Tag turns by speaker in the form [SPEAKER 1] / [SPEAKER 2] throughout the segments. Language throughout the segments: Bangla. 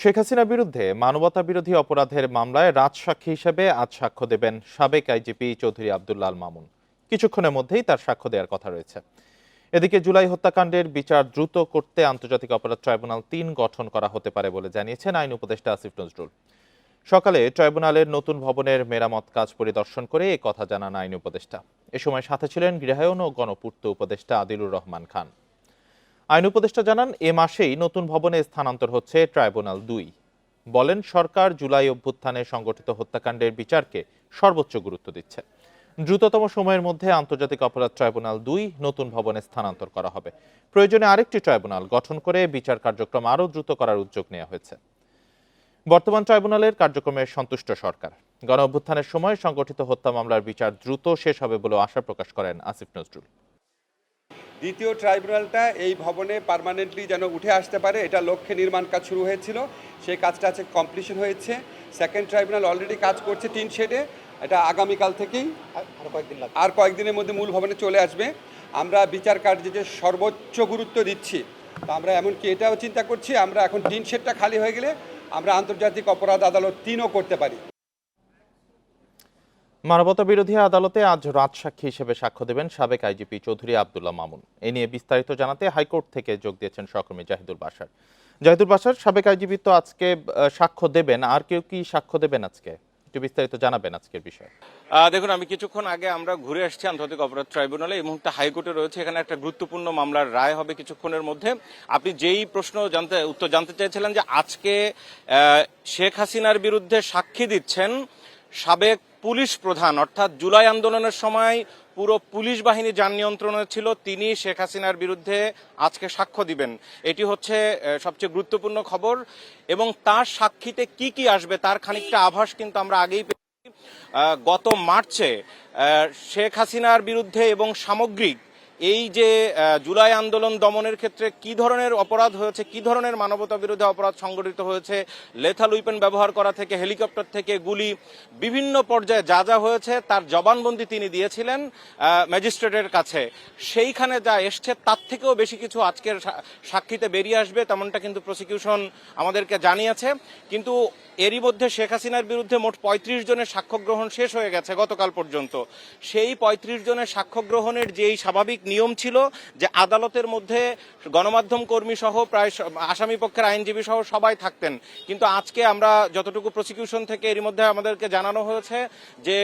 [SPEAKER 1] শেখ হাসিনার বিরুদ্ধে মানবতা বিরোধী অপরাধের মামলায় রাজসাক্ষী হিসেবে আজ সাক্ষ্য দেবেন সাবেক আইজিপি চৌধুরী আবদুল্লাল মামুন। কিছুক্ষণের মধ্যেই তার সাক্ষ্য দেওয়ার কথা রয়েছে। এদিকে জুলাই হত্যাকাণ্ডের বিচার দ্রুত করতে আন্তর্জাতিক অপরাধ ট্রাইব্যুনাল তিন গঠন করা হতে পারে বলে জানিয়েছেন আইন উপদেষ্টা আসিফ নজরুল। সকালে ট্রাইব্যুনালের নতুন ভবনের মেরামত কাজ পরিদর্শন করে এ কথা জানান আইন উপদেষ্টা। এ সময় সাথে ছিলেন গৃহায়ন ও গণপূর্ত উপদেষ্টা আদিলুর রহমান খান। আইন উপদেষ্টা জানান, এ মাসেই নতুন ভবনে স্থানান্তর হচ্ছে ট্রাইব্যুনাল দুই। বলেন, সরকার জুলাই অভ্যুত্থানে সংগঠিত হত্যাকাণ্ডের বিচারকে সর্বোচ্চ গুরুত্ব দিচ্ছে। দ্রুততম সময়ের মধ্যে আন্তর্জাতিক অপরাধ ট্রাইব্যুনাল দুই নতুন ভবনে স্থানান্তর করা হবে। প্রয়োজনে আরেকটি ট্রাইব্যুনাল গঠন করে বিচার কার্যক্রম আরও দ্রুত করার উদ্যোগ নেওয়া হয়েছে। বর্তমান ট্রাইব্যুনালের কার্যক্রমে সন্তুষ্ট সরকার। গণ অভ্যুত্থানের সময় সংগঠিত হত্যা মামলার বিচার দ্রুত শেষ হবে বলে আশা প্রকাশ করেন আসিফ নজরুল।
[SPEAKER 2] দ্বিতীয় ট্রাইব্যুনালটা এই ভবনে পার্মানেন্টলি যেন উঠে আসতে পারে এটা লক্ষ্যে নির্মাণ কাজ শুরু হয়েছিল। সেই কাজটা আছে কমপ্লিশন হয়েছে। সেকেন্ড ট্রাইব্যুনাল অলরেডি কাজ করছে টিন শেডে এটা আগামীকাল থেকেই আর কয়েকদিনের মধ্যে মূল ভবনে চলে আসবে। আমরা বিচার কার্যে যে সর্বোচ্চ গুরুত্ব দিচ্ছি তা আমরা এমনকি এটাও চিন্তা করছি আমরা এখন টিন শেডটা খালি হয়ে গেলে আমরা আন্তর্জাতিক অপরাধ আদালত তিনও করতে পারি।
[SPEAKER 1] মানবতা বিরোধী আদালতে আজ রাজসাক্ষী হিসেবে সাক্ষ্য দেবেন সাবেক আইজিপি চৌধুরী আবদুল্লাহ মামুন। এ নিয়ে বিস্তারিত জানাতে হাইকোর্ট থেকে যোগ দিয়েছেন সহকর্মী জাহিদুল বাসার জাহিদুল বাসার সাবেক আইজিপি তো আজকে সাক্ষ্য দেবেন। আর কেউ কি সাক্ষ্য দেবেন আজকে? একটু বিস্তারিত জানাবেন আজকের বিষয়ে।
[SPEAKER 3] দেখুন, আমি কিছুক্ষণ আগে আমরা ঘুরে আসছি আন্তর্জাতিক অপরাধ ট্রাইব্যুনালে। এই মুহূর্তে হাইকোর্টে রয়েছে এখানে একটা গুরুত্বপূর্ণ মামলার রায় হবে কিছুক্ষণের মধ্যে। আপনি যেই প্রশ্ন জানতে, উত্তর জানতে চেয়েছিলেন যে আজকে শেখ হাসিনার বিরুদ্ধে সাক্ষী দিচ্ছেন সাবেক পুলিশ প্রধান। অর্থাৎ জুলাই আন্দোলনের সময় পুরো পুলিশ বাহিনী যান নিয়ন্ত্রণে ছিল, তিনি শেখ হাসিনার বিরুদ্ধে আজকে সাক্ষ্য দিবেন। এটি হচ্ছে সবচেয়ে গুরুত্বপূর্ণ খবর। এবং তার সাক্ষীতে কি কি আসবে তার খানিকটা আভাস কিন্তু আমরা আগেই পেয়েছি। গত মার্চে শেখ হাসিনার বিরুদ্ধে এবং সামগ্রিক এই যে জুলাই আন্দোলন দমনের ক্ষেত্রে কি ধরনের অপরাধ হয়েছে, কি ধরনের মানবতা বিরোধী অপরাধ সংগঠিত হয়েছে, লেথাল উইপেন ব্যবহার করা থেকে, হেলিকপ্টার থেকে, গুলি, বিভিন্ন পর্যায়ে যা যা হয়েছে, তার জবানবন্দি তিনি দিয়েছিলেন ম্যাজিস্ট্রেটের কাছে। সেইখানে যা এসছে, তার থেকেও বেশি কিছু আজকের সাক্ষীতে বেরিয়ে আসবে, তেমনটা কিন্তু প্রসিকিউশন আমাদেরকে জানিয়েছে। কিন্তু এরই মধ্যে শেখ হাসিনার বিরুদ্ধে মোট পঁয়ত্রিশ জনের সাক্ষ্য গ্রহণ শেষ হয়ে গেছে গতকাল পর্যন্ত। সেই পঁয়ত্রিশ জনের সাক্ষ্য গ্রহণের যেই স্বাভাবিক নিয়ম ছিল যে আদালতের মধ্যে গণমাধ্যম কর্মী সহ প্রায় আসামি পক্ষের আইনজীবী সহ সবাই থাকতেন। কিন্তু আজকে আমরা যতটুকু প্রসিকিউশন থেকে এরই মধ্যে আমাদেরকে জানানো হয়েছে যে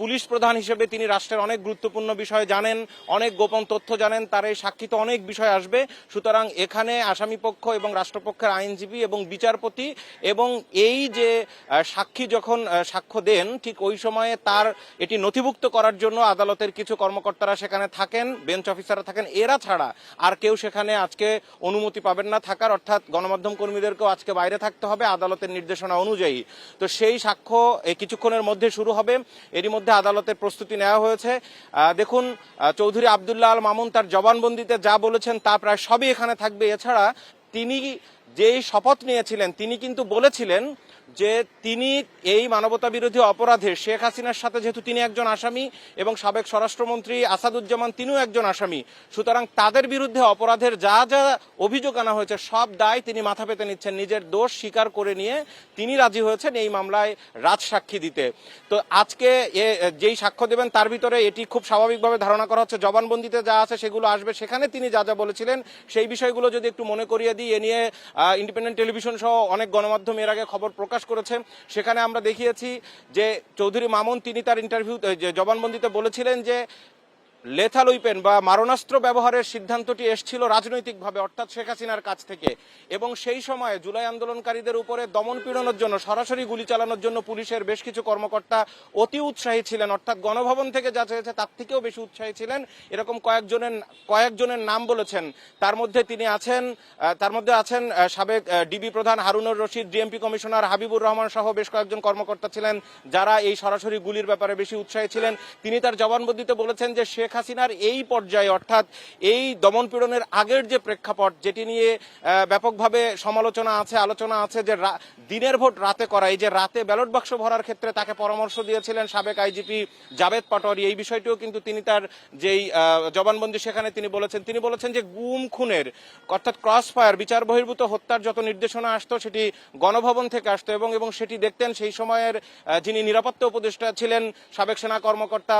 [SPEAKER 3] পুলিশ প্রধান হিসেবে তিনি রাষ্ট্রের অনেক গুরুত্বপূর্ণ বিষয় জানেন, অনেক গোপন তথ্য জানেন, তার এই সাক্ষীতে অনেক বিষয় আসবে। সুতরাং এখানে আসামি পক্ষ এবং রাষ্ট্রপক্ষের আইনজীবী এবং বিচারপতি এবং এই যে সাক্ষী যখন সাক্ষ্য দেন, ঠিক ওই সময়ে তার এটি নথিভুক্ত করার জন্য আদালতের কিছু কর্মকর্তারা সেখানে থাকেন, বেঞ্চ অফিসাররা থাকেন, এরা ছাড়া আর কেউ সেখানে আজকে অনুমতি পাবেন না থাকার, অর্থাৎ গণমাধ্যম কর্মীদেরকেও আজকে বাইরে থাকতে হবে আদালতের নির্দেশনা অনুযায়ী। তো সেই সাক্ষ্য কিছুক্ষণের মধ্যে শুরু হবে, এরই মধ্যে আদালতের প্রস্তুতি নেওয়া হয়েছে। দেখুন চৌধুরী আবদুল্লাহ আল মামুন তার জবানবন্দিতে যা বলেছেন তা প্রায় সবই এখানে থাকবে। এছাড়া তিনি যেই শপথ নিয়েছিলেন, তিনি কিন্তু বলেছিলেন যে তিনি এই মানবতা বিরোধী অপরাধে শেখ হাসিনার সাথে যেহেতু তিনি একজন আসামি এবং সাবেক স্বরাষ্ট্রমন্ত্রী আসাদুজ্জামান তিনিও একজন আসামি, সুতরাং তাদের বিরুদ্ধে অপরাধের যা যা অভিযোগ আনা হয়েছে, সব দায় তিনি মাথা পেতে নিচ্ছেন, নিজের দোষ স্বীকার করে নিয়ে তিনি রাজি হয়েছেন এই মামলায় রাজ সাক্ষী দিতে। তো আজকে এ, যেই সাক্ষ্য দেবেন, তার ভিতরে এটি খুব স্বাভাবিকভাবে ধারণা করা হচ্ছে, জবানবন্দিতে যা আছে সেগুলো আসবে, সেখানে তিনি যা যা বলেছিলেন, সেই বিষয়গুলো যদি একটু মনে করিয়ে দিই, এ নিয়ে ইন্ডিপেন্ডেন্ট টেলিভিশন সহ অনেক গণমাধ্যম এর আগে খবর প্রকাশ করেছে। সেখানে আমরা দেখিয়েছি যে চৌধুরী মামুন, তিনি তার ইন্টারভিউ জবানবন্দিতে বলেছিলেন যে লেথাল উইপেন বা মারণাস্ত্র ব্যবহারের সিদ্ধান্তটি এসছিল রাজনৈতিকভাবে, অর্থাৎ শেখ হাসিনার কাছ থেকে। এবং সেই সময়ে জুলাই আন্দোলনকারীদের উপরে দমন পীড়নের জন্য, সরাসরি গুলি চালানোর জন্য পুলিশের বেশ কিছু কর্মকর্তা অতি উৎসাহী ছিলেন, অর্থাৎ গণভবন থেকে যা চেয়েছে তার থেকেও বেশি উৎসাহী ছিলেন। এরকম কয়েকজনের কয়েকজনের নাম বলেছেন। তার মধ্যে তিনি আছেন তার মধ্যে আছেন সাবেক ডিবি প্রধান হারুনুর রশিদ, ডিএমপি কমিশনার হাবিবুর রহমান সহ বেশ কয়েকজন কর্মকর্তা ছিলেন, যারা এই সরাসরি গুলির ব্যাপারে বেশি উৎসাহী ছিলেন। তিনি তার জবানবন্দিতে বলেছেন যে শেখ শেখ হাসিনার এই পর্যায়ে, অর্থাৎ এই দমনপীড়নের আগের যে প্রেক্ষাপট, যেটি নিয়ে ব্যাপকভাবে সমালোচনা আছে, আলোচনা আছে যে দিনের ভোট রাতে করা, এই যে রাতে ব্যালট বাক্স ভরার ক্ষেত্রে তাকে পরামর্শ দিয়েছিলেন সাবেক আইজিপি জাভেদ পাটোয়ারি, এই বিষয়টিও কিন্তু তিনি তার যেই জবানবন্দি সেখানে তিনি বলেছেন। তিনি বলেছেন যে গুম, খুনের, অর্থাৎ ক্রস ফায়ার বিচার বহির্ভূত হত্যার যত নির্দেশনা আসতো, সেটি গণভবন থেকে আসতো এবং এবং সেটি দেখতেন সেই সময়ের যিনি নিরাপত্তা উপদেষ্টা ছিলেন, সাবেক সেনা কর্মকর্তা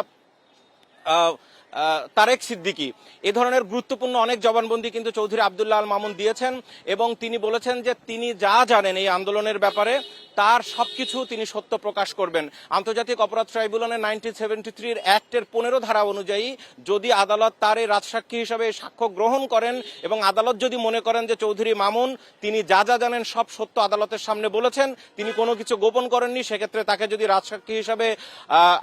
[SPEAKER 3] তারেক সিদ্দিকি। এ ধরনের গুরুত্বপূর্ণ অনেক জবানবন্দি কিন্তু চৌধুরী আবদুল্লাহ আল মামুন দিয়েছেন এবং তিনি বলেছেন যে তিনি যা জানেন এই আন্দোলনের ব্যাপারে তার সবকিছু তিনি সত্য প্রকাশ করবেন। আন্তর্জাতিক অপরাধ ট্রাইব্যুনালের নাইনটিন সেভেন্টি থ্রির অ্যাক্টের পনেরো ধারা অনুযায়ী যদি আদালত তার এই রাজসাক্ষী হিসাবে সাক্ষ্য গ্রহণ করেন এবং আদালত যদি মনে করেন যে চৌধুরী মামুন, তিনি যা যা জানেন সব সত্য আদালতের সামনে বলেছেন, তিনি কোনো কিছু গোপন করেননি, সেক্ষেত্রে তাকে যদি রাজসাক্ষী হিসাবে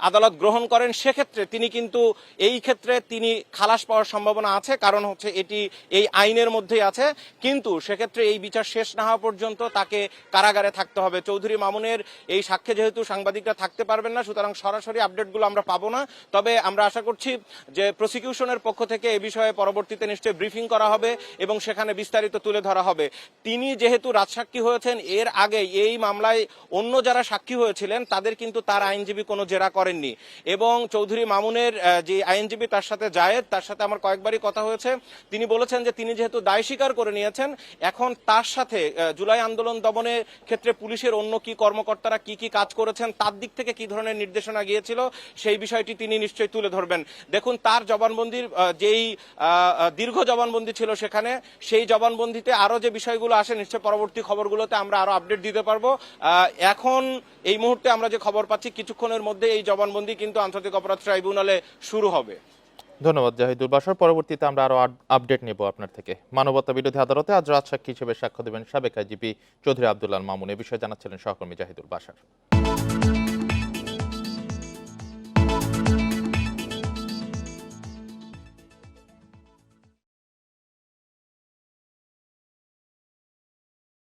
[SPEAKER 3] আদালত গ্রহণ করেন, সেক্ষেত্রে তিনি কিন্তু এই ক্ষেত্রে তিনি খালাস পাওয়ার সম্ভাবনা আছে, কারণ হচ্ছে এটি এই আইনের মধ্যেই আছে। কিন্তু সেক্ষেত্রে এই বিচার শেষ না হওয়া পর্যন্ত তাকে কারাগারে থাকতে হবে। চৌধুরী মামুনের এই সাক্ষ্যে যেহেতু সাংবাদিকরা থাকতে পারবেন না, সুতরাং সরাসরি আপডেটগুলো আমরা পাবো না। তবে আমরা আশা করছি যে প্রসিকিউশনের পক্ষ থেকে এ বিষয়ে পরবর্তীতে নিশ্চয়ই ব্রিফিং করা হবে এবং সেখানে বিস্তারিত তুলে ধরা হবে। তিনি যেহেতু রাজসাক্ষী হয়েছেন, এর আগে এই মামলায় অন্য যারা সাক্ষী হয়েছিলেন, তাদের কিন্তু তার আইনজীবী কোনো জেরা করেননি। এবং চৌধুরী মামুনের যে আইনজীবী তার সাথে জায়েদ, তার সাথে আমার কয়েকবারই কথা হয়েছে। তিনি বলেছেন যে তিনি যেহেতু দায় স্বীকার করে নিয়েছেন, এখন তার সাথে জুলাই আন্দোলন দমনের ক্ষেত্রে পুলিশের অন্য কি কর্মকর্তারা কি কি কাজ করেছেন, তার দিক থেকে কি ধরনের নির্দেশনা গিয়েছিল, সেই বিষয়টি তিনি নিশ্চয়ই তুলে ধরবেন। দেখুন, তার জবানবন্দির যেই দীর্ঘ জবানবন্দি ছিল সেখানে, সেই জবানবন্দিতে আরও যে বিষয়গুলো আসে নিশ্চয় পরবর্তী খবরগুলোতে আমরা আরও আপডেট দিতে পারব। এখন এই মুহূর্তে আমরা যে খবর পাচ্ছি, কিছুক্ষণের মধ্যে এই জবানবন্দি কিন্তু আন্তর্জাতিক অপরাধ ট্রাইব্যুনালে শুরু হবে।
[SPEAKER 1] ধন্যবাদ, জাহিদুল বাসার। পরবর্তীতে আমরা আরও আপডেট নেব আপনার থেকে। মানবতা বিরোধী আদালতে আজ রাত সাক্ষী হিসেবে সাক্ষ্য দেবেন সাবেক আইজিপি চৌধুরী আবদুল্লাহ মামুন। এ বিষয়ে জানাচ্ছিলেন সহকর্মী জাহিদুল বাসার।